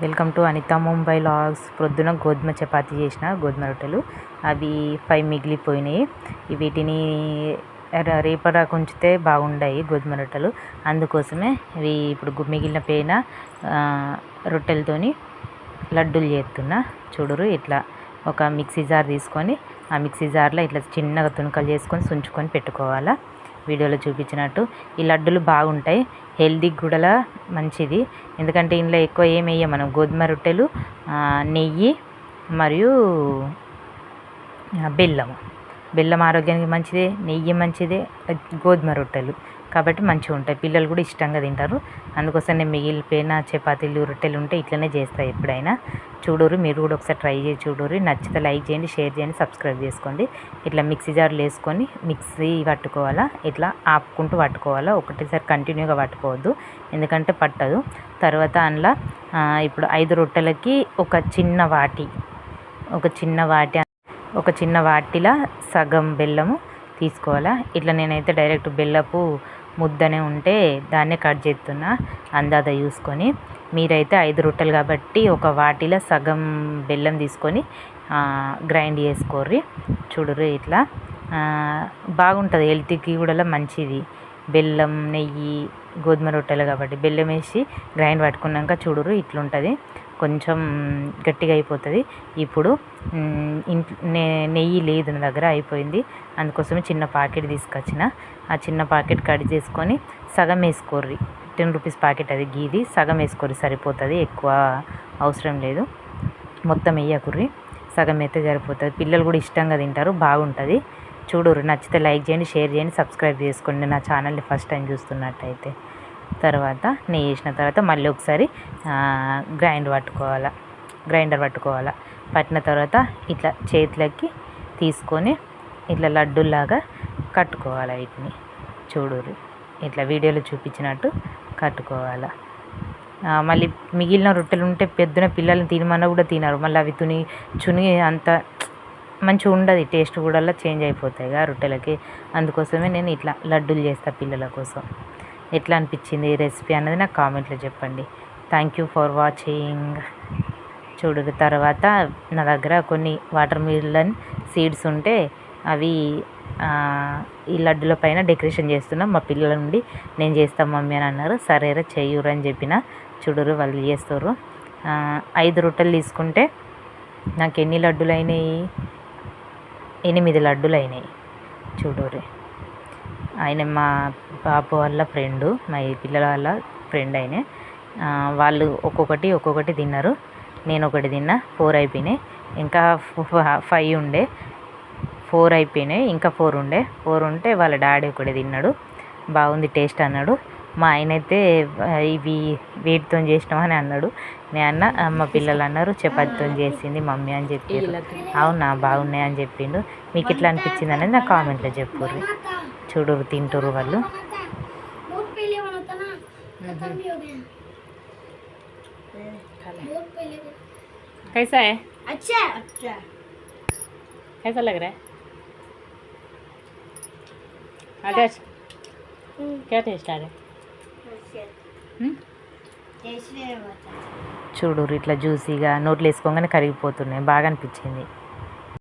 Welcome to Anitha Mumbai vlogs. ప్రొద్దున గోధుమ చపాతి చేసిన గోధుమ రొట్టెలు. అవి ఫైవ్ మిగిలిపోయినాయి. వీటిని రేపరా రేపటిదాకా ఉంచితే బాగుండాయి గోధుమ రొట్టెలు. అందుకోసమే ఇవి ఇప్పుడు మిగిలిన పైన రొట్టెలతోని లడ్డూలు చేస్తున్నా. చూడురు ఇట్లా ఒక మిక్సీ జార్ తీసుకొని ఆ మిక్సీ జార్లో ఇట్లా చిన్నగా తునకలు చేసుకొని సుంచుకొని పెట్టుకోవాలా. వీడియోలో చూపించినట్టు ఈ లడ్డులు బాగుంటాయి. హెల్దీకి కూడా మంచిది. ఎందుకంటే ఇందులో ఎక్కువ ఏం వేయం మనం. గోధుమ రొట్టెలు నెయ్యి మరియు బెల్లము. బెల్లం ఆరోగ్యానికి మంచిదే నెయ్యి మంచిదే గోధుమ రొట్టెలు. కాబట్టి మంచిగా ఉంటాయి. పిల్లలు కూడా ఇష్టంగా తింటారు. అందుకోసం నేను మిగిలిపోయిన చపాతీలు రొట్టెలు ఉంటే ఇట్లనే చేస్తాను ఎప్పుడైనా. చూడరు మీరు కూడా ఒకసారి ట్రై చేసి చూడరు. నచ్చితే లైక్ చేయండి షేర్ చేయండి సబ్స్క్రైబ్ చేసుకోండి. ఇట్లా మిక్సీ జార్లు వేసుకొని మిక్సీ పట్టుకోవాలా? ఇట్లా ఆపుకుంటూ పట్టుకోవాలా? ఒకటేసారి కంటిన్యూగా పట్టుకోవద్దు. ఎందుకంటే పట్టదు. తర్వాత అందులో ఇప్పుడు ఐదు రొట్టెలకి ఒక చిన్న వాటి ఒక చిన్న వాటి ఒక చిన్న వాటిలా సగం బెల్లము తీసుకోవాలా. ఇట్లా నేనైతే డైరెక్ట్ బెల్లపు ముద్దనే ఉంటే దాన్నే కట్ చేస్తున్నా అందాద చూసుకొని. మీరైతే ఐదు రొట్టెలు కాబట్టి ఒక వాటిలో సగం బెల్లం తీసుకొని గ్రైండ్ చేసుకోర్రి. చూడరు ఇట్లా. బాగుంటుంది హెల్త్కి కూడా మంచిది. బెల్లం నెయ్యి గోధుమ రొట్టెలు కాబట్టి బెల్లం వేసి గ్రైండ్ పట్టుకున్నాక చూడరు ఇట్లుంటుంది. కొంచెం గట్టిగా అయిపోతుంది. ఇప్పుడు ఇంట్లో నే- నెయ్యి లేదు నా దగ్గర అయిపోయింది. అందుకోసమే చిన్న ప్యాకెట్ తీసుకొచ్చిన. ఆ చిన్న ప్యాకెట్ కట్ చేసుకొని సగం వేసుకోర్రి. టెన్ రూపీస్ ప్యాకెట్ అది గీది సగం వేసుకోర్రి. సరిపోతుంది ఎక్కువ అవసరం లేదు. మొత్తం వేయకుర్రి. సగం అయితే సరిపోతుంది. పిల్లలు కూడా ఇష్టంగా తింటారు బాగుంటుంది. చూడరు నచ్చితే లైక్ చేయండి షేర్ చేయండి సబ్స్క్రైబ్ చేసుకోండి. నా ఛానల్ని ఫస్ట్ టైం చూస్తున్నట్టయితే. తర్వాత నెయ్యి వేసిన తర్వాత మళ్ళీ ఒకసారి గ్రైండ్ పట్టుకోవాలా గ్రైండర్ పట్టుకోవాలా. పట్టిన తర్వాత ఇట్లా చేతులకి తీసుకొని ఇట్లా లడ్డూలాగా కట్టుకోవాలి వీటిని. చూడుర్రి ఇట్లా వీడియోలో చూపించినట్టు కట్టుకోవాలా. మళ్ళీ మిగిలిన రొట్టెలు ఉంటే పెద్దన పిల్లల్ని తినమన్నా కూడా తినరు. మళ్ళీ అవి తుని చుని అంత మంచిగా ఉండదు. టేస్ట్ కూడా చేంజ్ అయిపోతాయి కదా రొట్టెలకి. అందుకోసమే నేను ఇట్లా లడ్డూలు చేస్తాను పిల్లల కోసం. ఎట్లా అనిపించింది ఈ రెసిపీ అన్నది నాకు కామెంట్లో చెప్పండి. థ్యాంక్ యూ ఫర్ వాచింగ్ చూడు తర్వాత నా దగ్గర కొన్ని వాటర్ మిలన్ సీడ్స్ ఉంటే అవి ఈ లడ్డుల పైన డెకరేషన్ చేస్తున్నాం. మా పిల్లల నుండి నేను చేస్తాను మమ్మీ అని అన్నారు. సరేరా చెయ్యురు అని చెప్పిన. చూడురు వాళ్ళు చేస్తారు ఐదు రొట్టెలు తీసుకుంటే నాకు ఎన్ని లడ్డులు అయినాయి ఎనిమిది లడ్డులు అయినాయి చూడుర్రి. ఆయన మా పాప వాళ్ళ ఫ్రెండు మా ఈ పిల్లల వాళ్ళ ఫ్రెండ్ ఆయన. వాళ్ళు ఒక్కొక్కటి ఒక్కొక్కటి తిన్నారు. నేను ఒకటి తిన్నా ఫోర్ అయిపోయినాయి. ఇంకా ఫైవ్ ఉండే ఫోర్ అయిపోయినాయి. ఇంకా ఫోర్ ఉండే. ఫోర్ ఉంటే వాళ్ళ డాడీ ఒకటి తిన్నాడు. బాగుంది టేస్ట్ అన్నాడు. మా ఆయన అయితే ఇవి వీటితో చేసినామని అన్నాడు. నేను అన్న "ఆ, మా పిల్లలు అన్నారు చపాతీతో చేసింది మమ్మీ అని చెప్పారు. అవునా బాగున్నాయి అని చెప్పిండు. మీకు ఎట్లా అనిపించింది అనేది నా కామెంట్లో చెప్పుర్రి. చూడురు తింటురు వాళ్ళు बहुत पहले बना था ना खत्म भी हो गया बहुत पहले बना- कैसा है अच्छा अच्छा कैसा लग रहा है आदर्श क्या टेस्ट आ रहा है చూడు ఇట్లా జ్యూసీగా నోట్లో వేసుకోగానే కరిగిపోతున్నాయి బాగా అనిపించింది